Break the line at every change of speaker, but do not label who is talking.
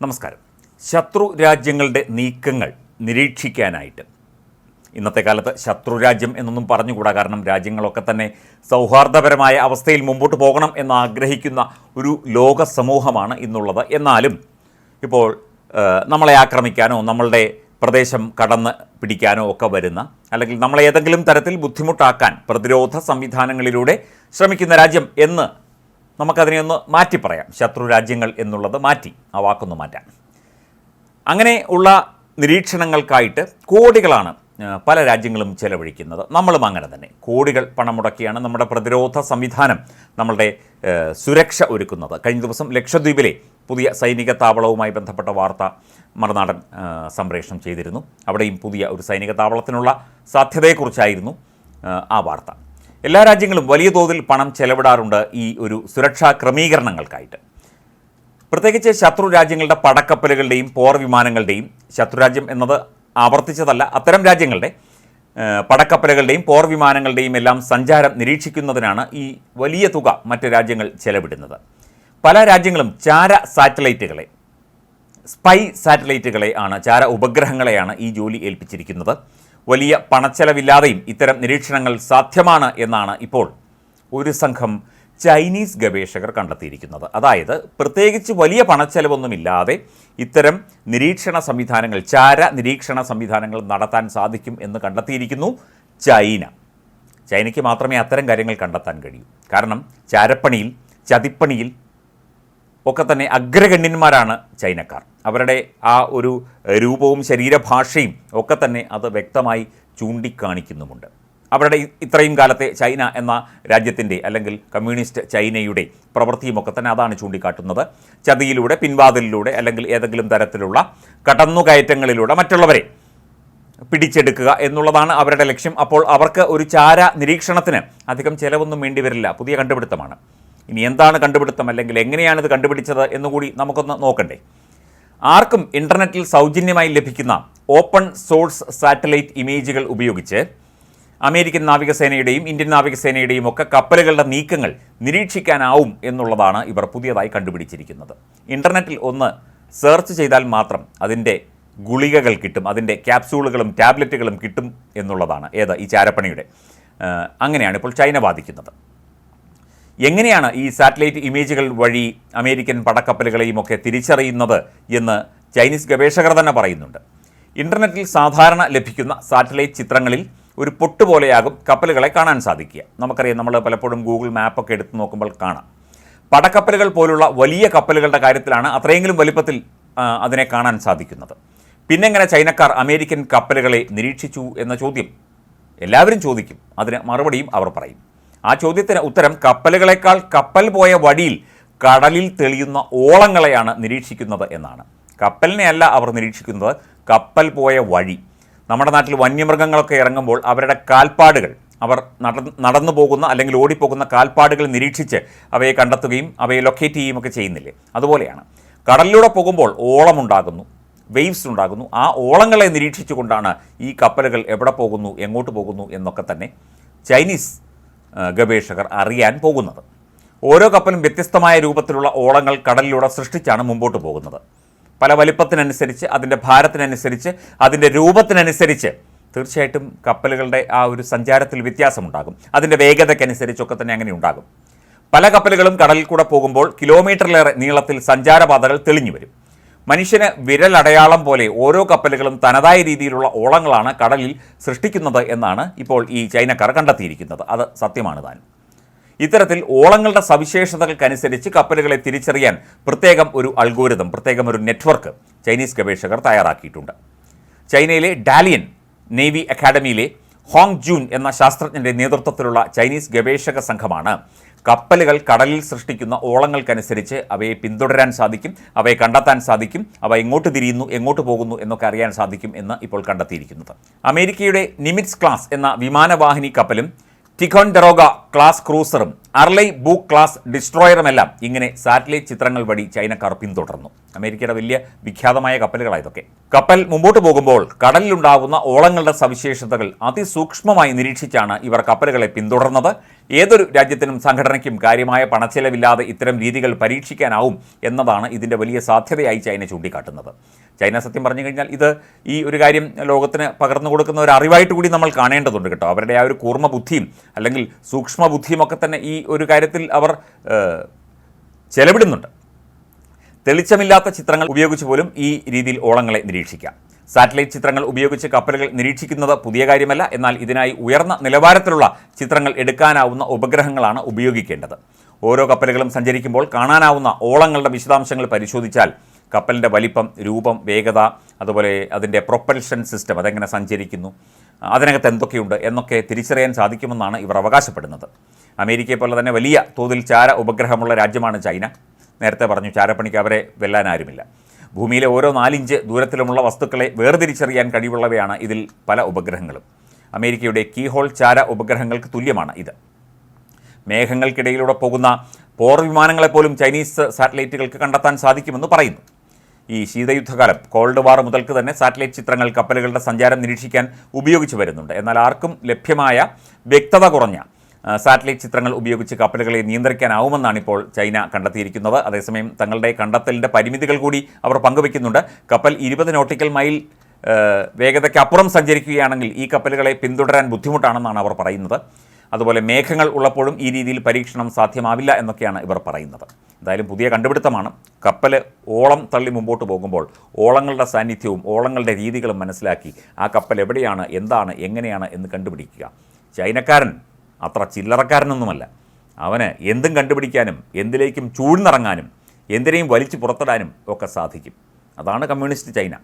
നമസ്കാരം. ശത്രു രാജ്യങ്ങളുടെ നീക്കങ്ങൾ നിരീക്ഷിക്കാനായിട്ട്. ഇന്നത്തെ കാലത്ത് ശത്രു രാജ്യം എന്നൊന്നും പറഞ്ഞുകൂടാ. കാരണം രാജ്യങ്ങളൊക്കെ തന്നെ സൗഹാർദ്ദപരമായ അവസ്ഥയിൽ മുമ്പോട്ട് പോകണം എന്ന് ആഗ്രഹിക്കുന്ന ഒരു ലോക സമൂഹമാണ് ഇന്നുള്ളത്. എന്നാലും ഇപ്പോൾ നമ്മളെ ആക്രമിക്കാനോ നമ്മളുടെ പ്രദേശം കടന്ന് പിടിക്കാനോ ഒക്കെ വരുന്ന അല്ലെങ്കിൽ നമ്മളെ ഏതെങ്കിലും തരത്തിൽ ബുദ്ധിമുട്ടാക്കാൻ പ്രതിരോധ സംവിധാനങ്ങളിലൂടെ ശ്രമിക്കുന്ന രാജ്യം എന്ന് നമുക്കതിനെ ഒന്ന് മാറ്റി പറയാം ശത്രു രാജ്യങ്ങൾ എന്നുള്ളത് മാറ്റി ആ വാക്കൊന്ന് മാറ്റാം. അങ്ങനെ ഉള്ള നിരീക്ഷണങ്ങൾക്കായിട്ട് കോടികളാണ് പല രാജ്യങ്ങളും ചെലവഴിക്കുന്നത്. നമ്മളും അങ്ങനെ തന്നെ. കോടികൾ പണം മുടക്കിയാണ് നമ്മുടെ പ്രതിരോധ സംവിധാനം നമ്മളുടെ സുരക്ഷ ഒരുക്കുന്നത്. കഴിഞ്ഞ ദിവസം ലക്ഷദ്വീപിലെ പുതിയ സൈനിക താവളവുമായി ബന്ധപ്പെട്ട വാർത്ത മറുനാടൻ സംപ്രേഷണം ചെയ്തിരുന്നു. അവിടെയും പുതിയ ഒരു സൈനിക താവളത്തിനുള്ള സാധ്യതയെക്കുറിച്ചായിരുന്നു ആ വാർത്ത. എല്ലാ രാജ്യങ്ങളും വലിയ തോതിൽ പണം ചെലവിടാറുണ്ട് ഈ ഒരു സുരക്ഷാ ക്രമീകരണങ്ങൾക്കായിട്ട്. പ്രത്യേകിച്ച് ശത്രു രാജ്യങ്ങളുടെ പടക്കപ്പലുകളുടെയും പോർ വിമാനങ്ങളുടെയും ശത്രുരാജ്യം എന്നത് ആവർത്തിച്ചതല്ല അത്തരം രാജ്യങ്ങളുടെ പടക്കപ്പലുകളുടെയും പോർ വിമാനങ്ങളുടെയും എല്ലാം സഞ്ചാരം നിരീക്ഷിക്കുന്നതിനാണ് ഈ വലിയ തുക മറ്റ് രാജ്യങ്ങൾ ചെലവിടുന്നത്. പല രാജ്യങ്ങളും ചാര സാറ്റലൈറ്റുകളെ സ്പൈ സാറ്റലൈറ്റുകളെ ആണ് ചാര ഉപഗ്രഹങ്ങളെയാണ് ഈ ജോലി ഏൽപ്പിച്ചിരിക്കുന്നത്. വലിയ പണച്ചെലവില്ലാതെയും ഇത്തരം നിരീക്ഷണങ്ങൾ സാധ്യമാണ് എന്നാണ് ഇപ്പോൾ ഒരു സംഘം ചൈനീസ് ഗവേഷകർ കണ്ടെത്തിയിരിക്കുന്നത്. അതായത് പ്രത്യേകിച്ച് വലിയ പണച്ചെലവൊന്നുമില്ലാതെ ഇത്തരം നിരീക്ഷണ സംവിധാനങ്ങൾ ചാര നിരീക്ഷണ സംവിധാനങ്ങൾ നടത്താൻ സാധിക്കും എന്ന് കണ്ടെത്തിയിരിക്കുന്നു ചൈന. ചൈനയ്ക്ക് മാത്രമേ അത്തരം കാര്യങ്ങൾ കണ്ടെത്താൻ കഴിയൂ. കാരണം ചാരപ്പണിയിൽ ചതിപ്പണിയിൽ ഒക്കെ തന്നെ അഗ്രഗണ്യന്മാരാണ് ചൈനക്കാർ. അവരുടെ ആ ഒരു രൂപവും ശരീരഭാഷയും ഒക്കെ തന്നെ അത് വ്യക്തമായി ചൂണ്ടിക്കാണിക്കുന്നുമുണ്ട്. അവരുടെ ഇത്രയും കാലത്തെ ചൈന എന്ന രാജ്യത്തിന്റെ അല്ലെങ്കിൽ കമ്മ്യൂണിസ്റ്റ് ചൈനയുടെ പ്രവൃത്തിയുമൊക്കെ തന്നെ അതാണ് ചൂണ്ടിക്കാട്ടുന്നത്. ചതിയിലൂടെ പിൻവാതിലിലൂടെ അല്ലെങ്കിൽ ഏതെങ്കിലും തരത്തിലുള്ള കടന്നുകയറ്റങ്ങളിലൂടെ മറ്റുള്ളവരെ പിടിച്ചെടുക്കുക എന്നുള്ളതാണ് അവരുടെ ലക്ഷ്യം. അപ്പോൾ അവർക്ക് ഒരു ചാര നിരീക്ഷണത്തിന് അധികം ചിലവൊന്നും വേണ്ടി വരില്ല. പുതിയ കണ്ടുപിടുത്തമാണ്. ഇനി എന്താണ് കണ്ടുപിടുത്തം അല്ലെങ്കിൽ എങ്ങനെയാണ് ഇത് കണ്ടുപിടിച്ചത് എന്നുകൂടി നമുക്കൊന്ന് നോക്കണ്ടേ. ആർക്കും ഇന്റർനെറ്റിൽ സൗജന്യമായി ലഭിക്കുന്ന ഓപ്പൺ സോഴ്സ് സാറ്റലൈറ്റ് ഇമേജുകൾ ഉപയോഗിച്ച് അമേരിക്കൻ നാവികസേനയുടെയും ഇന്ത്യൻ നാവികസേനയുടെയും ഒക്കെ കപ്പലുകളുടെ നീക്കങ്ങൾ നിരീക്ഷിക്കാനാവും എന്നുള്ളതാണ് ഇവർ പുതിയതായി കണ്ടുപിടിച്ചിരിക്കുന്നത്. ഇന്റർനെറ്റിൽ ഒന്ന് സെർച്ച് ചെയ്താൽ മാത്രം അതിന്റെ ഗുളികകൾ കിട്ടും അതിന്റെ ക്യാപ്സൂളുകളും ടാബ്ലറ്റുകളും കിട്ടും എന്നുള്ളതാണ്. ഏത്? ഈ ചാരപ്പണിയുടെ. അങ്ങനെയാണ് ഇപ്പോൾ ചൈന വാദിക്കുന്നത്. എങ്ങനെയാണ് ഈ സാറ്റലൈറ്റ് ഇമേജുകൾ വഴി അമേരിക്കൻ പടക്കപ്പലുകളെയും ഒക്കെ തിരിച്ചറിയുന്നത് എന്ന് ചൈനീസ് ഗവേഷകർ തന്നെ പറയുന്നുണ്ട്. ഇന്റർനെറ്റിൽ സാധാരണ ലഭിക്കുന്ന സാറ്റലൈറ്റ് ചിത്രങ്ങളിൽ ഒരു പൊട്ട് പോലെയാകും കപ്പലുകളെ കാണാൻ സാധിക്കുക. നമുക്കറിയാം നമ്മൾ പലപ്പോഴും ഗൂഗിൾ മാപ്പൊക്കെ എടുത്ത് നോക്കുമ്പോൾ കാണാം. പടക്കപ്പലുകൾ പോലുള്ള വലിയ കപ്പലുകളുടെ കാര്യത്തിലാണ് അത്രയെങ്കിലും വലിപ്പത്തിൽ അതിനെ കാണാൻ സാധിക്കുന്നത്. പിന്നെങ്ങനെ ചൈനക്കാർ അമേരിക്കൻ കപ്പലുകളെ നിരീക്ഷിച്ചു എന്ന ചോദ്യം എല്ലാവരും ചോദിക്കും. അതിന് മറുപടിയും അവർ പറയും. ആ ചോദ്യത്തിന് ഉത്തരം കപ്പലുകളെക്കാൾ കപ്പൽ പോയ വഴിയിൽ കടലിൽ തെളിയുന്ന ഓളങ്ങളെയാണ് നിരീക്ഷിക്കുന്നത് എന്നാണ്. കപ്പലിനെ അല്ല അവർ നിരീക്ഷിക്കുന്നത് കപ്പൽ പോയ വഴി. നമ്മുടെ നാട്ടിൽ വന്യമൃഗങ്ങളൊക്കെ ഇറങ്ങുമ്പോൾ അവരുടെ കാൽപ്പാടുകൾ അവർ നട- നടന്നു പോകുന്ന അല്ലെങ്കിൽ ഓടിപ്പോകുന്ന കാൽപ്പാടുകൾ നിരീക്ഷിച്ച് അവയെ കണ്ടെത്തുകയും അവയെ ലൊക്കേറ്റ് ചെയ്യുകയും ഒക്കെ ചെയ്യുന്നില്ലേ? അതുപോലെയാണ്. കടലിലൂടെ പോകുമ്പോൾ ഓളമുണ്ടാകുന്നു വെയ്വ്സ് ഉണ്ടാകുന്നു. ആ ഓളങ്ങളെ നിരീക്ഷിച്ചുകൊണ്ടാണ് ഈ കപ്പലുകൾ എവിടെ പോകുന്നു എങ്ങോട്ട് പോകുന്നു എന്നൊക്കെ തന്നെ ചൈനീസ് ഗവേഷകർ അറിയാൻ പോകുന്നത്. ഓരോ കപ്പലും വ്യത്യസ്തമായ രൂപത്തിലുള്ള ഓളങ്ങൾ കടലിലൂടെ സൃഷ്ടിച്ചാണ് മുമ്പോട്ട് പോകുന്നത്. പല വലിപ്പത്തിനനുസരിച്ച് അതിന്റെ ഭാരത്തിനനുസരിച്ച് അതിന്റെ രൂപത്തിനനുസരിച്ച് തീർച്ചയായിട്ടും കപ്പലുകളുടെ ആ ഒരു സഞ്ചാരത്തിൽ വ്യത്യാസമുണ്ടാകും. അതിന്റെ വേഗതയ്ക്കനുസരിച്ചൊക്കെ തന്നെ അങ്ങനെ ഉണ്ടാകും. പല കപ്പലുകളും കടലിൽ കൂടെ പോകുമ്പോൾ കിലോമീറ്ററിലേറെ നീളത്തിൽ സഞ്ചാരപാതകൾ തെളിഞ്ഞു വരും. മനുഷ്യന് വിരലടയാളം പോലെ ഓരോ കപ്പലുകളും തനതായ രീതിയിലുള്ള ഓളങ്ങളാണ് കടലിൽ സൃഷ്ടിക്കുന്നത് എന്നാണ് ഇപ്പോൾ ഈ ചൈനക്കാർ കണ്ടെത്തിയിരിക്കുന്നത്. അത് സത്യമാണ് താൻ. ഇത്തരത്തിൽ ഓളങ്ങളുടെ സവിശേഷതകൾക്കനുസരിച്ച് കപ്പലുകളെ തിരിച്ചറിയാൻ പ്രത്യേകം ഒരു അൽഗോരിതം പ്രത്യേകം ഒരു നെറ്റ്വർക്ക് ചൈനീസ് ഗവേഷകർ തയ്യാറാക്കിയിട്ടുണ്ട്. ചൈനയിലെ ഡാലിയൻ നേവി അക്കാഡമിയിലെ ഹോങ് ജൂൻ എന്ന ശാസ്ത്രജ്ഞന്റെ നേതൃത്വത്തിലുള്ള ചൈനീസ് ഗവേഷക സംഘമാണ് കപ്പലുകൾ കടലിൽ സൃഷ്ടിക്കുന്ന ഓളങ്ങൾക്കനുസരിച്ച് അവയെ പിന്തുടരാൻ സാധിക്കും അവയെ കണ്ടെത്താൻ സാധിക്കും അവ എങ്ങോട്ട് തിരിയുന്നു എങ്ങോട്ട് പോകുന്നു എന്നൊക്കെ അറിയാൻ സാധിക്കും എന്ന് ഇപ്പോൾ കണ്ടെത്തിയിരിക്കുന്നത്. അമേരിക്കയുടെ നിമിറ്റ്സ് ക്ലാസ് എന്ന വിമാനവാഹിനി കപ്പലും ടിഖോൺ ഡെറോഗ ക്ലാസ് ക്രൂസറും അർലൈ ബൂ ക്ലാസ് ഡിസ്ട്രോയറുമെല്ലാം ഇങ്ങനെ സാറ്റലൈറ്റ് ചിത്രങ്ങൾ വഴി ചൈനക്കാർ പിന്തുടർന്നു. അമേരിക്കയുടെ വലിയ വിഖ്യാതമായ കപ്പലുകളായതൊക്കെ. കപ്പൽ മുമ്പോട്ട് പോകുമ്പോൾ കടലിലുണ്ടാകുന്ന ഓളങ്ങളുടെ സവിശേഷതകൾ അതിസൂക്ഷ്മമായി നിരീക്ഷിച്ചാണ് ഇവർ കപ്പലുകളെ പിന്തുടർന്നത്. ഏതൊരു രാജ്യത്തിനും സംഘടനയ്ക്കും കാര്യമായ പണച്ചെലവില്ലാതെ ഇത്തരം രീതികൾ പരീക്ഷിക്കാനാവും എന്നതാണ് ഇതിന്റെ വലിയ സാധ്യതയായി ചൈന ചൂണ്ടിക്കാട്ടുന്നത്. ചൈന സത്യം പറഞ്ഞു കഴിഞ്ഞാൽ ഇത് ഈ ഒരു കാര്യം ലോകത്തിന് പകർന്നു കൊടുക്കുന്ന ഒരു അറിവായിട്ട് കൂടി നമ്മൾ കാണേണ്ടതുണ്ട് കേട്ടോ. അവരുടെ ആ ഒരു കൂർമ്മ ബുദ്ധിയും അല്ലെങ്കിൽ സൂക്ഷ്മ ബുദ്ധിയും ഒക്കെ തന്നെ ഈ ഒരു കാര്യത്തിൽ അവർ ചെലവിടുന്നുണ്ട്. തെളിച്ചമില്ലാത്ത ചിത്രങ്ങൾ ഉപയോഗിച്ച് പോലും ഈ രീതിയിൽ ഓളങ്ങളെ നിരീക്ഷിക്കാം. സാറ്റലൈറ്റ് ചിത്രങ്ങൾ ഉപയോഗിച്ച് കപ്പലുകൾ നിരീക്ഷിക്കുന്നത് പുതിയ കാര്യമല്ല. എന്നാൽ ഇതിനായി ഉയർന്ന നിലവാരത്തിലുള്ള ചിത്രങ്ങൾ എടുക്കാനാവുന്ന ഉപഗ്രഹങ്ങളാണ് ഉപയോഗിക്കേണ്ടത്. ഓരോ കപ്പലുകളും സഞ്ചരിക്കുമ്പോൾ കാണാനാവുന്ന ഓളങ്ങളുടെ വിശദാംശങ്ങൾ പരിശോധിച്ചാൽ കപ്പലിന്റെ വലിപ്പം രൂപം വേഗത അതുപോലെ അതിന്റെ പ്രൊപ്പൽഷൻ സിസ്റ്റം അതെങ്ങനെ സഞ്ചരിക്കുന്നു അതിനകത്ത് എന്തൊക്കെയുണ്ട് എന്നൊക്കെ തിരിച്ചറിയാൻ സാധിക്കുമെന്നാണ് ഇവർ അവകാശപ്പെടുന്നത്. അമേരിക്കയെ പോലെ തന്നെ വലിയ തോതിൽ ചാര ഉപഗ്രഹമുള്ള രാജ്യമാണ് ചൈന. നേരത്തെ പറഞ്ഞു ചാരപ്പണിക്ക് അവരെ വെല്ലാൻ ആരുമില്ല. ഭൂമിയിലെ ഓരോ നാലിഞ്ച് ദൂരത്തിലുമുള്ള വസ്തുക്കളെ വേർതിരിച്ചറിയാൻ കഴിവുള്ളവയാണ് ഇതിൽ പല ഉപഗ്രഹങ്ങളും. അമേരിക്കയുടെ കീഹോൾ ചാര ഉപഗ്രഹങ്ങൾക്ക് തുല്യമാണ് ഇത്. മേഘങ്ങൾക്കിടയിലൂടെ പോകുന്ന പോർ വിമാനങ്ങളെപ്പോലും ചൈനീസ് സാറ്റലൈറ്റുകൾക്ക് കണ്ടെത്താൻ സാധിക്കുമെന്ന് പറയുന്നു. ഈ ശീതയുദ്ധകാലം കോൾഡ് വാർ മുതൽക്ക് തന്നെ സാറ്റലൈറ്റ് ചിത്രങ്ങൾ കപ്പലുകളുടെ സഞ്ചാരം നിരീക്ഷിക്കാൻ ഉപയോഗിച്ചു വരുന്നുണ്ട്. എന്നാൽ ആർക്കും ലഭ്യമായ വ്യക്തത കുറഞ്ഞ സാറ്റലൈറ്റ് ചിത്രങ്ങൾ ഉപയോഗിച്ച് കപ്പലുകളെ നിയന്ത്രിക്കാനാവുമെന്നാണ് ഇപ്പോൾ ചൈന കണ്ടെത്തിയിരിക്കുന്നത്. അതേസമയം തങ്ങളുടെ കണ്ടെത്തലിന്റെ പരിമിതികൾ കൂടി അവർ പങ്കുവയ്ക്കുന്നുണ്ട്. കപ്പൽ ഇരുപത് നോട്ടിക്കൽ മൈൽ വേഗതയ്ക്കപ്പുറം സഞ്ചരിക്കുകയാണെങ്കിൽ ഈ കപ്പലുകളെ പിന്തുടരാൻ ബുദ്ധിമുട്ടാണെന്നാണ് അവർ പറയുന്നത്. അതുപോലെ മേഘങ്ങൾ ഉള്ളപ്പോഴും ഈ രീതിയിൽ പരീക്ഷണം സാധ്യമാവില്ല എന്നൊക്കെയാണ് ഇവർ പറയുന്നത്. എന്തായാലും പുതിയ കണ്ടുപിടുത്തമാണ്. കപ്പൽ ഓളം തള്ളി മുമ്പോട്ട് പോകുമ്പോൾ ഓളങ്ങളുടെ സാന്നിധ്യവും ഓളങ്ങളുടെ രീതികളും മനസ്സിലാക്കി ആ കപ്പൽ എവിടെയാണ് എന്താണ് എങ്ങനെയാണ് എന്ന് കണ്ടുപിടിക്കുക. ചൈനക്കാരൻ അത്ര ചില്ലറക്കാരനൊന്നുമല്ല. അവന് എന്തും കണ്ടുപിടിക്കാനും എന്തിലേക്കും ചൂഴ്ന്നിറങ്ങാനും എന്തിനേയും വലിച്ചു പുറത്തിടാനും ഒക്കെ സാധിക്കും. അതാണ് കമ്മ്യൂണിസ്റ്റ് ചൈന.